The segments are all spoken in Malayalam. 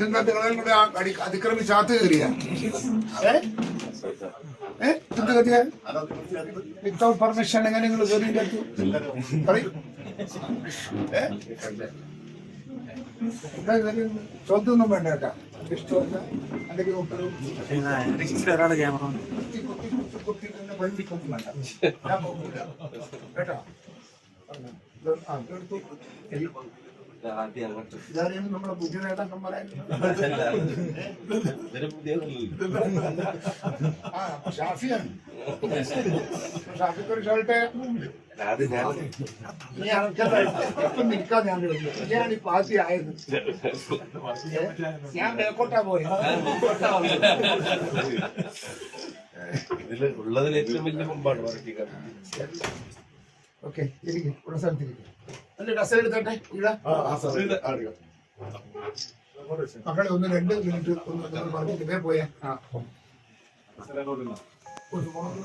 നിങ്ങളെ കൂടെ അതിക്രമിച്ച് അകത്ത് കയറിയ. എന്ത് കത്തിയ വിത്തൗട്ട് പെർമിഷൻ എങ്ങനെ നിങ്ങൾ കയറി പറയും. ചോദ്യമൊന്നും വേണ്ട കേട്ടാ. ഇഷ്ടമല്ല അല്ലെങ്കിൽ കേട്ടോ? ആ എടുത്തു ഇതാരെയും നമ്മുടെ പുതിയ നേതാക്കന്മാരെ ആ ഷാഫിയാണ്. ഷാഫിക്ക് ഒരു ഷർട്ട് നീ ആൾക്കാരെ ഇപ്പം നിൽക്കാൻ ഞാൻ ഞാൻ ഈ പാർട്ടി ആയത് ഏ? ഞാൻ പോയി ഇതിൽ ഉള്ളതിൽ ഏറ്റവും വലിയ മുമ്പാണ് ഓക്കെ ഇരിക്കും. ഉള്ള സ്ഥലത്തിരിക്കും. മക്കളെ ഒന്ന് രണ്ട് മിനിറ്റ് ഒന്ന് പറഞ്ഞിട്ട് പോയേ. ആ. ഒരുപാട്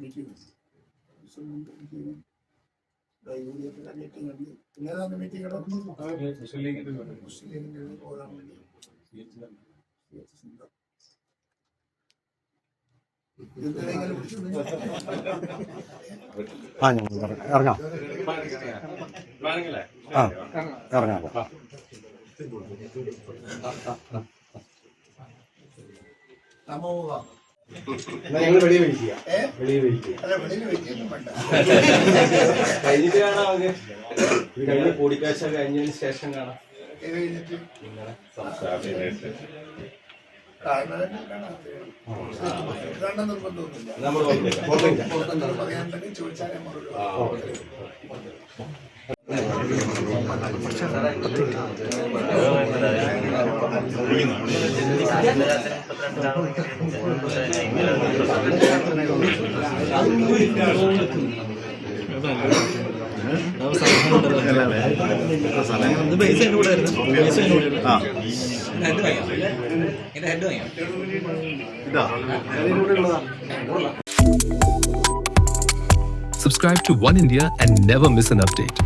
മീറ്റിംഗ് വിളിച്ചു ആ ഞങ്ങൾ ഇറങ്ങാം. ആ ഇറങ്ങാം. ഞങ്ങൾ വെളിയിൽ ഏ വെളിയിൽ വേണ്ട കഴിഞ്ഞിട്ട് കാണാം നമുക്ക് ഈ കഴിഞ്ഞ കൂടിക്കാഴ്ച കഴിഞ്ഞതിന് ശേഷം കാണാം ഇത് നിങ്ങളെ സംസാരം നമ്മൾ ചോദിച്ചാലേ മറുപടി ആയിരുന്നു ബേസ് അതിന്റെ കൂടെ ആ Subscribe to One India and never miss an update.